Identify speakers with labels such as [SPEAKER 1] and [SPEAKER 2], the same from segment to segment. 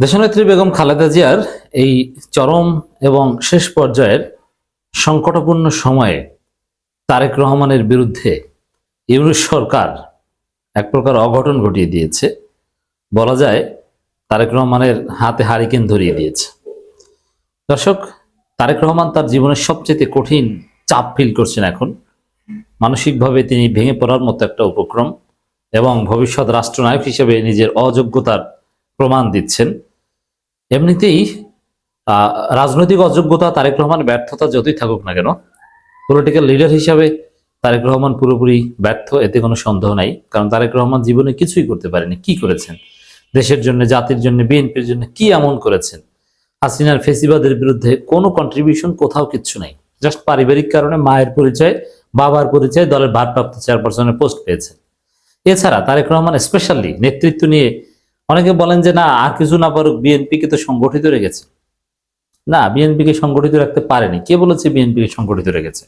[SPEAKER 1] দেশনেত্রী বেগম খালেদা জিয়ার এই চরম এবং শেষ পর্যায়ের সংকটপূর্ণ সময়ে তারেক রহমানের বিরুদ্ধে ইউনুস সরকার এক প্রকার অঘটন ঘটিয়ে দিয়েছে। বলা যায়, তারেক রহমানের হাতে হারিকেন ধরিয়ে দিয়েছে। দর্শক, তারেক রহমান তার জীবনের সবচেয়ে কঠিন চাপ ফিল করছেন এখন। মানসিকভাবে তিনি ভেঙে পড়ার মতো একটা উপক্রম এবং ভবিষ্যৎ রাষ্ট্রনায়ক হিসেবে নিজের অযোগ্যতার প্রমাণ দিচ্ছেন। এমনিতেই রাজনৈতিক অযোগ্যতা তারেক রহমান ব্যর্থতা যতই থাকুক না কেন পলিটিক্যাল লিডার হিসাবে তারেক রহমান পুরোপুরি ব্যর্থ, এতে কোনো সন্দেহ নাই। কারণ তারেক রহমান জীবনে কিছুই করতে পারেনি। কি করেছেন? দেশের জন্য, জাতির জন্য, বিএনপির জন্য কি এমন করেছেন? হাসিনার ফেসিবাদের বিরুদ্ধে কোনো কন্ট্রিবিউশন কোথাও কিচ্ছু নাই। জাস্ট পারিবারিক কারণে মায়ের পরিচয়, বাবার পরিচয়, দলের ভারপ্রাপ্ত চেয়ারপারসনের পোস্ট পেয়েছেন। এছাড়া তারেক রহমান স্পেশালি নেতৃত্ব নিয়ে অনেকে বলেন যে, না, আর কিছু না পারুক বিএনপিকে তো সংগঠিত রেখেছে। না, বিএনপিকে সংগঠিত রাখতে পারেনি। কে বলেছে বিএনপিকে সংগঠিত রেখেছে?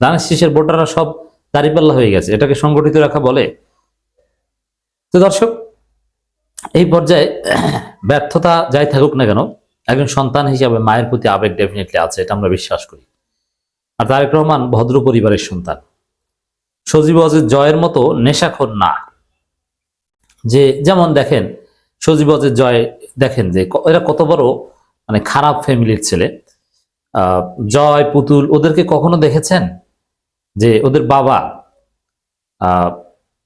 [SPEAKER 1] ধানের শীষের ভোটাররা সব দাঁড়িপাল্লা হয়ে গেছে। এটাকে সংগঠিত রাখা বলে? তো দর্শক, এই পর্যায়ে ব্যর্থতা যাই থাকুক না কেন, একজন সন্তান হিসাবে মায়ের প্রতি আবেগ ডেফিনেটলি আছে, এটা আমরা বিশ্বাস করি। আর তারেক রহমান ভদ্র পরিবারের সন্তান। সজীব অজিত জয়ের মতো নেশাখোর না। যে, যেমন দেখেন সজীব অজিত জয় দেখেন যে এরা কত বড় মানে খারাপ ফ্যামিলির ছেলে। জয়, পুতুল, ওদেরকে কখনো দেখেছেন? যে ওদের বাবা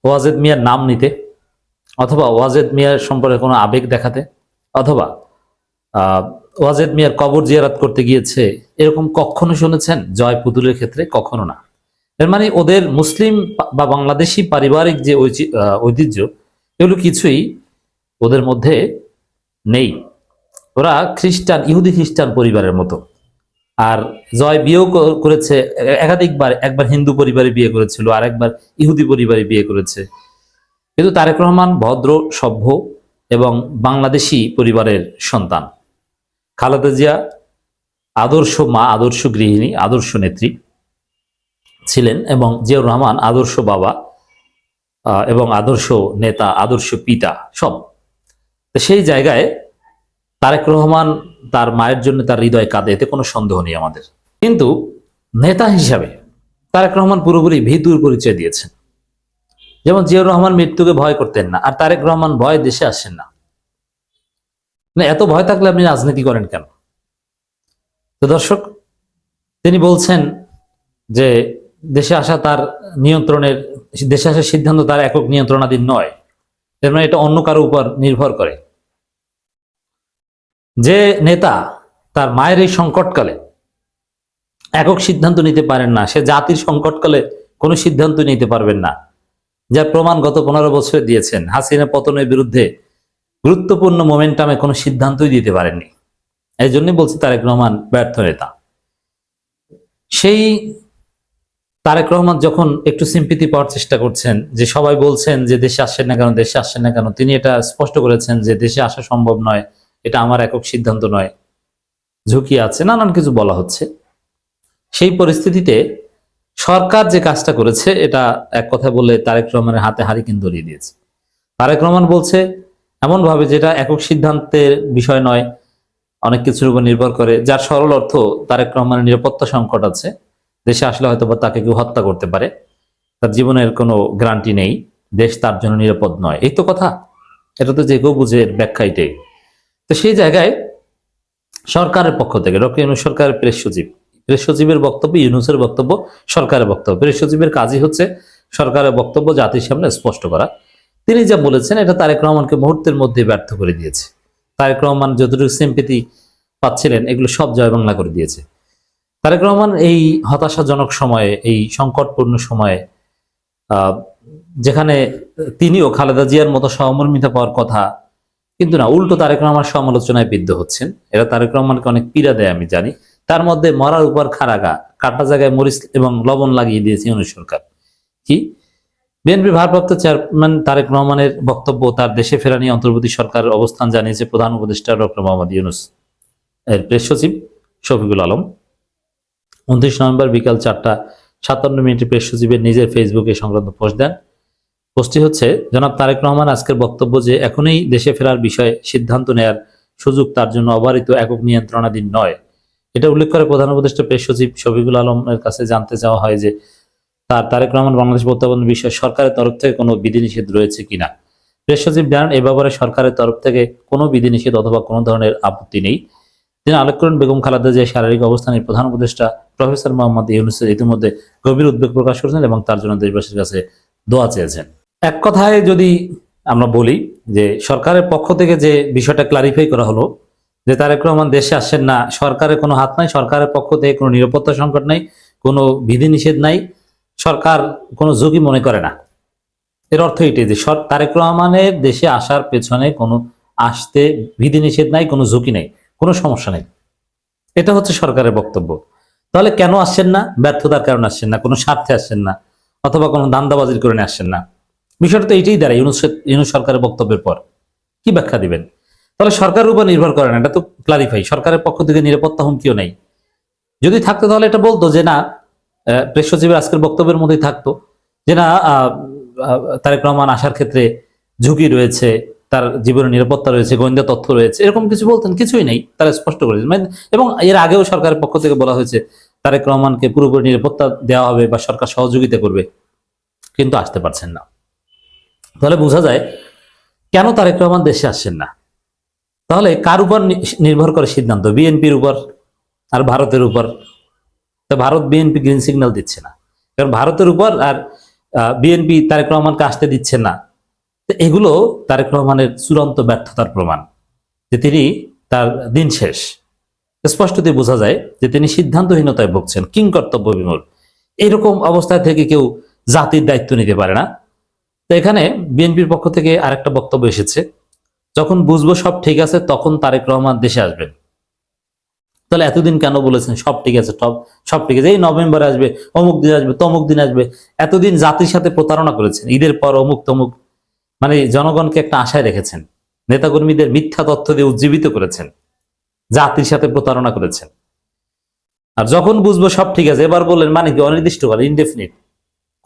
[SPEAKER 1] ওয়াজেদ মিয়ার নাম নিতে, অথবা ওয়াজেদ মিয়ার সম্পর্কে কোনো আবেগ দেখাতে, অথবা ওয়াজেদ মিয়ার কবর জিয়ারাত করতে গিয়েছে, এরকম কখনো শুনেছেন? জয়, পুতুলের ক্ষেত্রে কখনো না। এর মানে ওদের মুসলিম বা বাংলাদেশি পারিবারিক যে ঐতিহ্য, এগুলো কিছুই ওদের মধ্যে নেই। ওরা খ্রিস্টান, ইহুদি খ্রিস্টান পরিবারের মতো। আর জয় বিয়েও করেছে, একাধিকবার, একবার হিন্দু পরিবারে বিয়ে করেছিল আর একবার ইহুদি পরিবারে বিয়ে করেছে। কিন্তু তারেক রহমান ভদ্র, সভ্য এবং বাংলাদেশি পরিবারের সন্তান। খালেদা জিয়া আদর্শ মা, আদর্শ গৃহিণী, আদর্শ নেত্রী ছিলেন এবং জিয়াউর রহমান আদর্শ বাবা এবং আদর্শ নেতা, আদর্শ পিতা, সব। তো সেই জায়গায় তারেক রহমান তার মায়ের জন্য তার হৃদয় কাঁদে, এতে কোনো সন্দেহ নেই আমাদের। কিন্তু নেতা হিসাবে তারেক রহমান পুরোপুরি ভীতুর পরিচয় দিয়েছেন। যেমন জিয়াউর রহমান মৃত্যুকে ভয় করতেন না, আর তারেক রহমান ভয় দেশে আসেন না। না এত ভয় থাকলে আপনি রাজনীতি করেন কেন? তো দর্শক, তিনি বলছেন যে দেশে আসা তার নিয়ন্ত্রণের, দেশে আসার সিদ্ধান্ত তার একক নিয়ন্ত্রণাধীন নয়, এর মানে এটা অন্য কারও উপর নির্ভর করে। যে নেতা তার মায়ের এই সংকটকালে একক সিদ্ধান্ত নিতে পারেন না, সে জাতির সংকটকালে কোনো সিদ্ধান্ত নিতে পারবেন না, যার প্রমাণ গত পনেরো বছরে দিয়েছেন। হাসিনা পতনের বিরুদ্ধে গুরুত্বপূর্ণ মোমেন্টামে কোনো সিদ্ধান্তই দিতে পারেননি। এই জন্যই বলছি তারেক রহমান ব্যর্থ নেতা। সেই তারেক রহমান যখন একটু সিম্পিতি পাওয়ার চেষ্টা করছেন, যে সবাই বলছেন যে দেশে আসছেন না কেন, দেশে আসছেন না কেন, তিনি এটা স্পষ্ট করেছেন যে দেশে আসা সম্ভব নয়। এটা আমার একক সিদ্ধান্ত নয়। ঝুঁকি আছে, নানান কিছু বলা হচ্ছে। সেই পরিস্থিতিতে সরকার যে কাজটা করেছে, এটা এক কথা বলে তারেক রহমানের হাতে হারিকেন ধরিয়ে দিয়েছে। তারেক রহমান বলছে এমন ভাবে যেটা একক সিদ্ধান্তের বিষয় নয়, অনেক কিছুর উপর নির্ভর করে। যার সরল অর্থ তারেক রহমানের নিরাপত্তা সংকট আছে। দেশে আসলে হয়তো বা তাকে কেউ হত্যা করতে পারে। তার জীবনের কোনো গ্যারান্টি নেই। দেশ তার জন্য নিরাপদ নয়। এই তো কথা। এটা তো যে কেউ বুঝে ব্যাখ্যা এটাই। তো সেই জায়গায় সরকারের পক্ষ থেকে, ডক্টর ইউনুস সরকারের প্রেস সচিব, প্রেস সচিবের বক্তব্য, ইউনুসের বক্তব্য সরকারের বক্তব্য। প্রেস সচিবের কাজই হচ্ছে সরকারের বক্তব্য জাতির সামনে স্পষ্ট করা। তিনি যা বলেছেন, এটা তারেক রহমানকে মুহূর্তের মধ্যে ব্যর্থ করে দিয়েছে। তারেক রহমান যতটুকু সিম্পেতি পাচ্ছিলেন, এগুলো সব জয় বাংলা করে দিয়েছে। তারেক রহমান এই হতাশাজনক সময়ে, এই সংকটপূর্ণ সময়ে যেখানে তিনিও খালেদা জিয়ার মতো সহমর্মিতা পাওয়ার কথা কিন্তু না, উল্টো তারেক রহমান সমালোচনায় বিদ্ধ হচ্ছেন। এরা তারেক রহমানকে অনেক পীড়া দেয়, আমি জানি। তার মধ্যে মরার উপর খারাগা, কাটা জায়গায় মরিচ এবং লবণ লাগিয়ে দিয়েছে ইউনুস সরকার। কি? বিএনপি ভারপ্রাপ্ত চেয়ারম্যান তারেক রহমানের বক্তব্য তার দেশে ফেরা নিয়ে অন্তর্বর্তী সরকারের অবস্থান জানিয়েছে প্রধান উপদেষ্টা ডক্টর মোহাম্মদ ইউনুস। এর প্রেস সচিব শফিকুল আলম। উনত্রিশ নভেম্বর বিকাল চারটা সাতান্ন মিনিটে প্রেস সচিবের নিজের ফেসবুকে সংক্রান্ত পোস্ট দেন। পোস্টটি হচ্ছে, জনাব তারেক রহমান আজকের বক্তব্য যে এখনই দেশে ফেরার বিষয়ে সিদ্ধান্ত নেয়ার সুযোগ তার জন্য অবারিত, একক নিয়ন্ত্রণাধীন নয়। এটা উল্লেখ করে প্রধান উপদেষ্টা প্রেস সচিব শফিকুল আলমের কাছে জানতে চাওয়া হয় যে তার তারেক রহমান বাংলাদেশ প্রত্যাবর্তন বিষয়ে সরকারের তরফ থেকে কোনো বিধিনিষেধ রয়েছে কিনা প্রেস সচিব জানান, এ ব্যাপারে সরকারের তরফ থেকে কোনো বিধিনিষেধ অথবা কোনো ধরনের আপত্তি নেই। তিনি আলোক করেন, বেগম খালেদা জিয়ার শারীরিক অবস্থানের প্রধান উপদেষ্টা প্রফেসর মোহাম্মদ ইউনুসের ইতিমধ্যে গভীর উদ্বেগ প্রকাশ করেছেন এবং তার জন্য দেশবাসীর কাছে দোয়া চেয়েছেন। এক কথায় যদি আমরা বলি যে সরকারের পক্ষ থেকে যে বিষয়টা ক্লারিফাই করা হলো, যে তারেক রহমান দেশে আসছেন না, সরকারের কোনো হাত নাই, সরকারের পক্ষ থেকে কোনো নিরাপত্তা সংকট নাই, কোনো বিধিনিষেধ নাই, সরকার কোনো ঝুঁকি মনে করে না। এর অর্থ এটাই যে তারেক রহমানের দেশে আসার পেছনে কোনো আসতে বিধিনিষেধ নাই, কোনো ঝুঁকি নেই, কোনো সমস্যা নেই। এটা হচ্ছে সরকারের বক্তব্য। তাহলে কেন আসছেন না? ব্যর্থতার কারণে আসছেন না, কোনো স্বার্থে আসছেন না, অথবা কোনো দান্দাবাজির কারণে আসছেন না। বিষয়টা তো এটাই দাঁড়ায়, ইউনুস সরকারের বক্তব্যের পর। কি ব্যাখ্যা দিবেন? তাহলে সরকারের উপর নির্ভর করে না, এটা তো ক্লারিফাই সরকারের পক্ষ থেকে নিরাপত্তা হুমকিও নেই। যদি থাকতো তাহলে এটা বলতো যে না প্রেস সচিবের আজকের বক্তব্যের মধ্যেই থাকতো যে না তারেক রহমান আসার ক্ষেত্রে ঝুঁকি রয়েছে, তার জীবনের নিরাপত্তা রয়েছে, গোয়েন্দা তথ্য রয়েছে, এরকম কিছু বলতেন, কিছুই নেই, তারা স্পষ্ট করেছেন মানে এবং এর আগেও সরকারের পক্ষ থেকে বলা হয়েছে, তারেক রহমানকে পুরোপুরি নিরাপত্তা দেওয়া হবে বা সরকার সহযোগিতা করবে, কিন্তু আসতে পারছেন না। তাহলে বোঝা যায়, কেন তারেক রহমান দেশে আসছেন না? তাহলে কার উপর নির্ভর করে সিদ্ধান্ত? বিএনপির উপর আর ভারতের উপর? ভারত বিএনপি গ্রিন সিগন্যাল দিচ্ছে না। কারণ ভারতের উপর আর বিএনপি তারেক রহমানকে আসতে দিচ্ছে না। তো এগুলো তারেক রহমানের চূড়ান্ত ব্যর্থতার প্রমাণ, যে তিনি তার দিন শেষ। স্পষ্টতই বোঝা যায় যে তিনি সিদ্ধান্তহীনতায় ভুগছেন কিং কর্তব্য বিমূল। এরকম অবস্থায় থেকে কেউ জাতির দায়িত্ব নিতে পারে না। তো এখানে বিএনপির পক্ষ থেকে আরেকটা বক্তব্য এসেছে। যখন বুঝব সব ঠিক আছে, তখন তারেক রহমান দেশে আসবেন। তাহলে এতদিন কেন বলেছেন সব ঠিক আছে, সব সব ঠিক আছে? এই নভেম্বরে আসবে, অমুক দিন আসবে, তমুক দিন আসবে। এতদিন জাতির সাথে প্রতারণা করেছেন, ঈদের পর অমুক তমুক। মানে জনগণকে একটা আশায় রেখেছেন, নেতাকর্মীদের মিথ্যা তথ্য দিয়ে উজ্জীবিত করেছেন, জাতির সাথে প্রতারণা করেছেন। আর যখন বুঝব সব ঠিক আছে, এবার বললেন মানে কি, অনির্দিষ্টকাল ইনডেফিনিট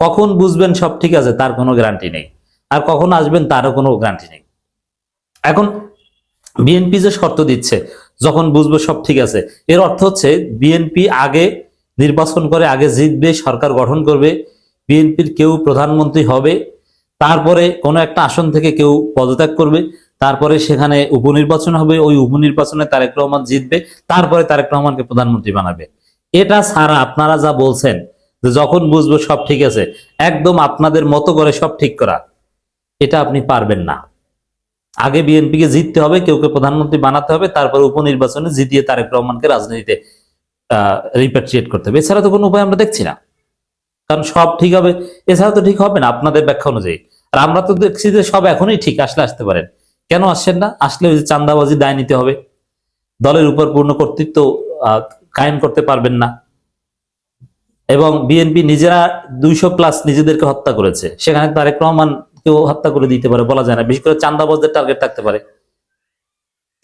[SPEAKER 1] কখন বুঝবেন সব ঠিক আছে, তার কোনো গ্যারান্টি নেই। আর কখন আসবেন তারও কোনো গ্যারান্টি নেই। এখন বিএনপি যে শর্ত দিচ্ছে, যখন বুঝব সব ঠিক আছে, এর অর্থ হচ্ছে বিএনপি আগে নির্বাচন করে, আগে জিতবে, সরকার গঠন করবে বিএনপির কেউ প্রধানমন্ত্রী হবে, তারপরে কোনো একটা আসন থেকে কেউ পদত্যাগ করবে, তারপরে সেখানে উপনির্বাচন হবে, ওই উপনির্বাচনে তারেক রহমান জিতবে, তারপরে তারেক রহমানকে প্রধানমন্ত্রী বানাবে। এটা ছাড়া আপনারা যা বলছেন যখন বুঝব সব ঠিক আছে, একদম আপনাদের মতো করে সব ঠিক করা, এটা আপনি পারবেন না। আগে বিএনপিকে জিততে হবে কেউকে প্রধানমন্ত্রী বানাতে হবে, তারপর উপনির্বাচনে জিতিয়ে তারেক রহমানকে রাজনীতিতে রিপ্যাট্রিয়েট করতে হবে। এছাড়া তো কোনো উপায় আমরা দেখছি না। কারণ সব ঠিক হবে, এছাড়া তো ঠিক হবে না, আপনাদের ব্যাখ্যা অনুযায়ী। আর আমরা তো দেখছি যে সব এখনই ঠিক, আসলে আসতে পারেন। কেন আসছেন না? আসলে ওই যে চান্দাবাজি দায় নিতে হবে। দলের উপর পূর্ণ কর্তৃত্ব কায়েম করতে পারবেন না। এবং বিএনপি নিজেরা দুইশো প্লাস নিজেদেরকে হত্যা করেছে। সেখানে তারেক রহমান কেউ হত্যা করে দিতে পারে বলা যায় না। বিশেষ করে চান্দাবাজদের টার্গেট থাকতে পারে।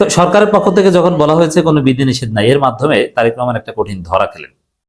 [SPEAKER 1] তো সরকারের পক্ষ থেকে যখন বলা হয়েছে কোনো বিধি নিষেধ নাই, এর মাধ্যমে তারেক রহমান একটা কঠিন ধরা খেলেন।